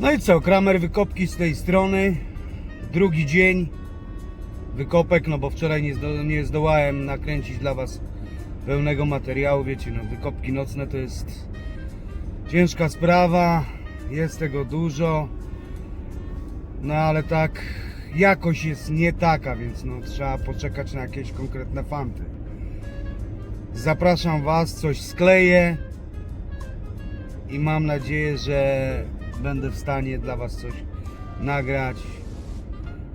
No i co, Kramer wykopki z tej strony. Drugi dzień wykopek, no bo wczoraj nie, zdo, nie zdołałem nakręcić dla Was pełnego materiału. Wiecie, no wykopki nocne to jest ciężka sprawa, jest tego dużo. No ale tak, jakość jest nie taka, więc no trzeba poczekać na jakieś konkretne fanty. Zapraszam Was, coś skleję i mam nadzieję, że będę w stanie dla Was coś nagrać.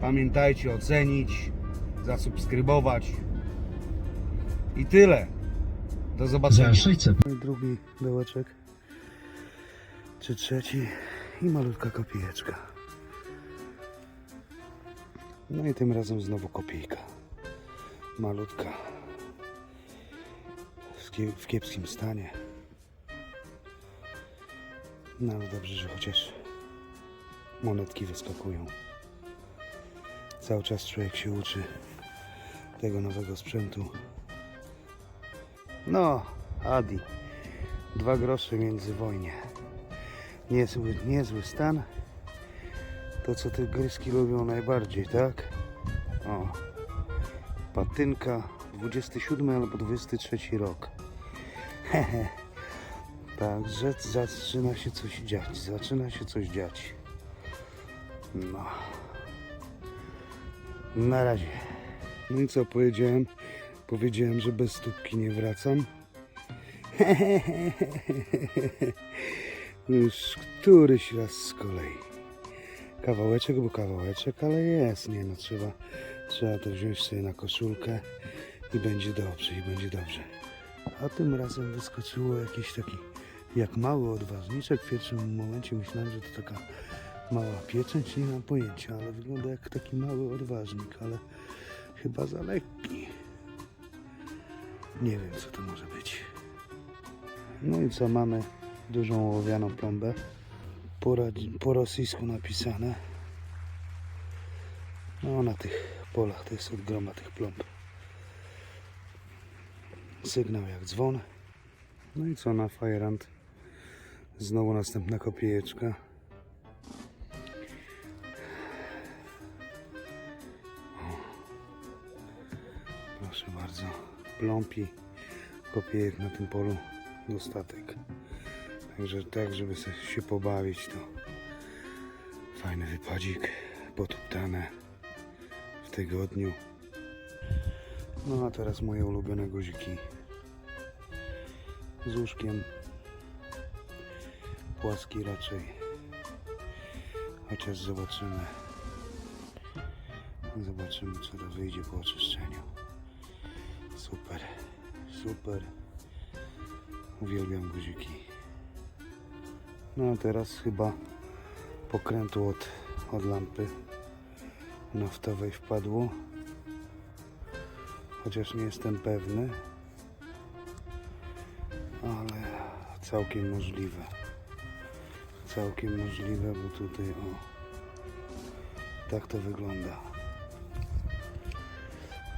Pamiętajcie ocenić, zasubskrybować i tyle. Do zobaczenia. Za 600 Drugi dołeczek, czy trzeci i malutka kopijeczka. No i tym razem znowu kopijka. Malutka. W kiepskim stanie. No ale dobrze, że chociaż monetki wyskakują. Cały czas człowiek się uczy tego nowego sprzętu. No, Adi. Dwa grosze między wojnie. Niezły, niezły stan. To co te gryski lubią najbardziej, tak? O. Patynka 27 albo 23 rok. Hehe. Także zaczyna się coś dziać. Zaczyna się coś dziać. No. Na razie. No i co powiedziałem? Powiedziałem, że bez stópki nie wracam. Już któryś raz z kolei. Kawałeczek, bo kawałeczek, ale jest. Nie no, trzeba, trzeba to wziąć sobie na koszulkę i będzie dobrze, i będzie dobrze. A tym razem wyskoczyło jakiś taki, jak mały odważniczek. W pierwszym momencie myślałem, że to taka mała pieczęć, nie mam pojęcia, ale wygląda jak taki mały odważnik, ale chyba za lekki. Nie wiem, co to może być. No i co, mamy dużą ołowianą plombę. Po, po rosyjsku napisane. No na tych polach to jest od groma tych plomb. Sygnał jak dzwon. No i co na Firehand? Znowu następna kopiejeczka. Proszę bardzo, plompi kopiejek na tym polu dostatek. Także tak, żeby się pobawić, to fajny wypadzik, potuptane w tygodniu. No a teraz moje ulubione guziki z łóżkiem. Płaski raczej. Chociaż zobaczymy. Zobaczymy co to wyjdzie po oczyszczeniu. Super, super. Uwielbiam guziki. No a teraz chyba pokrętu od, od lampy naftowej wpadło. Chociaż nie jestem pewny. Ale całkiem możliwe. Całkiem możliwe, bo tutaj o tak to wygląda.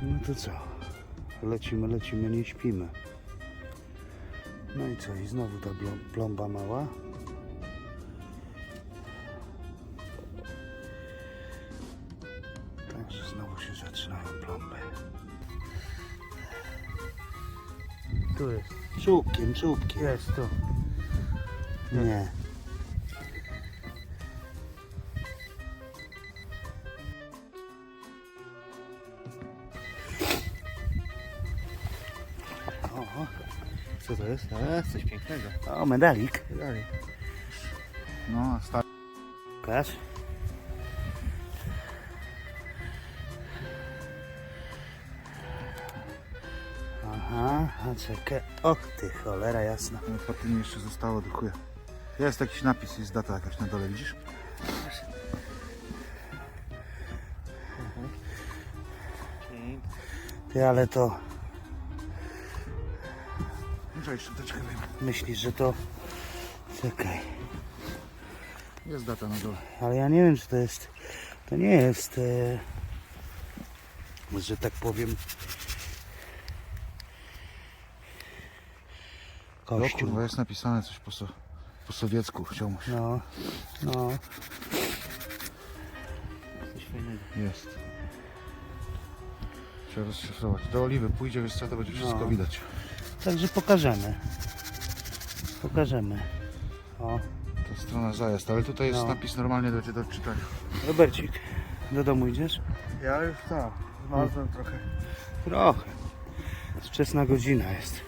No to co? Lecimy, lecimy, nie śpimy. No i co? I znowu ta plomba mała. Także znowu się zaczynają plomby. Tu jest. Czubkiem, czubkiem. Jest tu. Nie. Co to jest? E, coś pięknego. O, medalik. Dalej. No, stary. Pokaż. Aha, a czekaj. Och ty cholera jasna. Po tym jeszcze zostało do chuja. Jest jakiś napis, jest data jakaś na dole, widzisz? Ty, ale to Muszę szczoteczkę wyjmę. myślisz, że to... Czekaj. Jest data na dole. Ale ja nie wiem, czy to jest... To nie jest... E... Że tak powiem... O Kościół. kurwa, jest napisane coś po co. po sowiecku się. No, no. Coś fajnego. Jest. Trzeba rozszyfrować. Do oliwy pójdzie, wiesz co, to będzie wszystko No. widać. Także pokażemy. Pokażemy. O, To strona zajazd, ale tutaj jest No. napis normalnie do, do czytania. Robercik, do domu idziesz? Ja już tak, znalazłem trochę. Trochę. Wczesna godzina jest.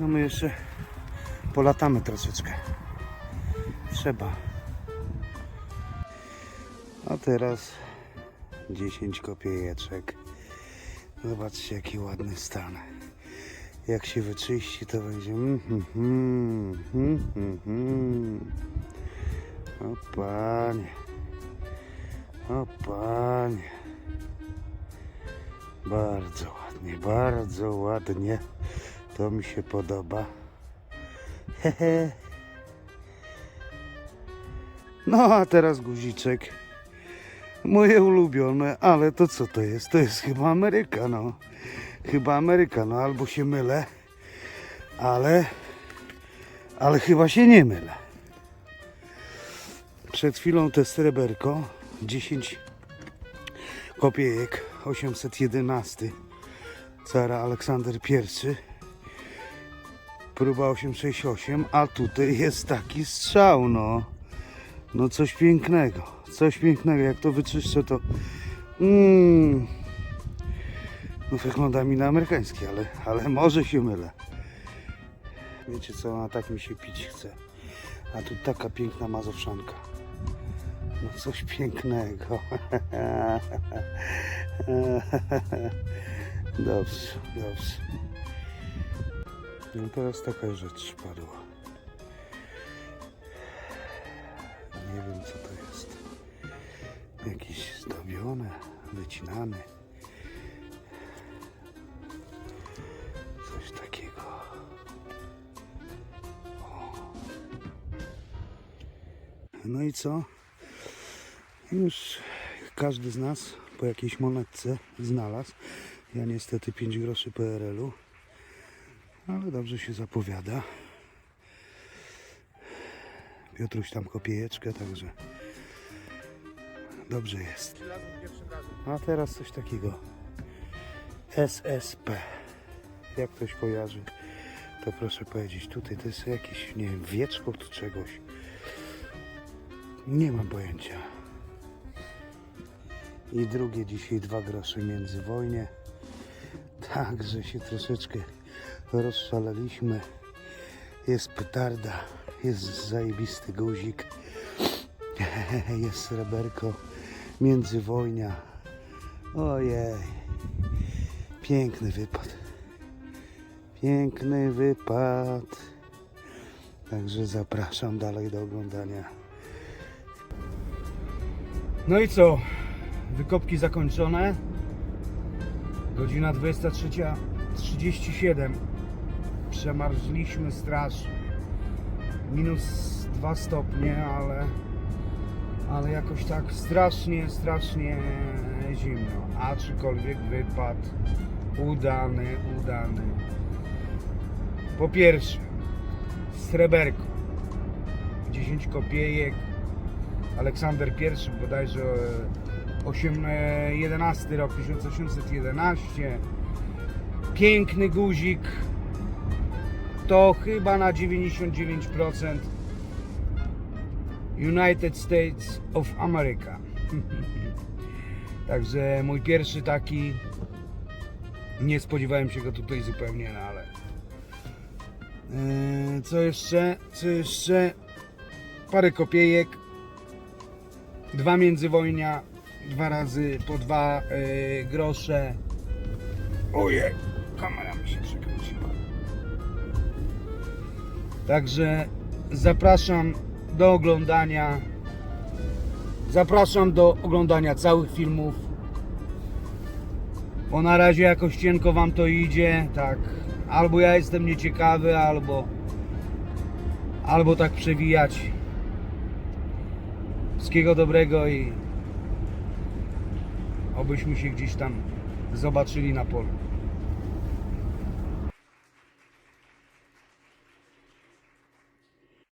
No my jeszcze polatamy troszeczkę. Trzeba. A teraz 10 kopiejeczek. Zobaczcie jaki ładny stan. Jak się wyczyści to będzie. Mm, mm, mm, mm, mm, mm. O panie. O panie. Bardzo ładnie, bardzo ładnie. To mi się podoba. Hehe. No a teraz guziczek. Moje ulubione, ale to co to jest? To jest chyba Ameryka, no. Chyba Ameryka, no albo się mylę, ale, ale chyba się nie mylę. Przed chwilą te sreberko 10 kopiejek 811 cara Aleksander I próba 868 a tutaj jest taki strzał no no coś pięknego coś pięknego jak to wyczyszczę to mm, no wygląda mi na amerykański ale, ale może się mylę wiecie co a tak mi się pić chce a tu taka piękna mazowszanka no coś pięknego. Dobrze, dobrze. No teraz taka rzecz padła. Nie wiem co to jest. Jakieś zdobione, wycinane. No i co? Już każdy z nas po jakiejś monetce znalazł. Ja niestety 5 groszy PRL-u, ale dobrze się zapowiada. Piotruś tam kopiejeczkę, także dobrze jest. A teraz coś takiego. SSP. Jak ktoś kojarzy, to proszę powiedzieć. Tutaj to jest jakieś, nie wiem, wieczko tu czegoś. Nie mam pojęcia. I drugie dzisiaj dwa grosze międzywojnie. Także się troszeczkę rozszaleliśmy. Jest petarda, jest zajebisty guzik, jest sreberko, międzywojnia. Ojej, piękny wypad. Piękny wypad. Także zapraszam dalej do oglądania. No i co? Wykopki zakończone. Godzina 23.37. Przemarzliśmy strasznie. Minus 2 stopnie, ale, ale jakoś tak strasznie, strasznie zimno. Aczkolwiek wypad udany, udany. Po pierwsze, sreberko. 10 kopiejek. Aleksander I bodajże 8, e, 11 rok 1811 piękny guzik. To chyba na 99% United States of America. Także mój pierwszy taki nie spodziewałem się go tutaj zupełnie no ale E, co jeszcze co jeszcze? Parę kopiejek dwa międzywojnia, dwa razy po dwa e, grosze. Ojej, kamera mi się przekręciła. Także zapraszam do oglądania. Zapraszam do oglądania całych filmów. Bo na razie jakoś cienko wam to idzie, tak. Albo ja jestem nieciekawy, albo albo tak przewijać. Wszystkiego dobrego i obyśmy się gdzieś tam zobaczyli na polu.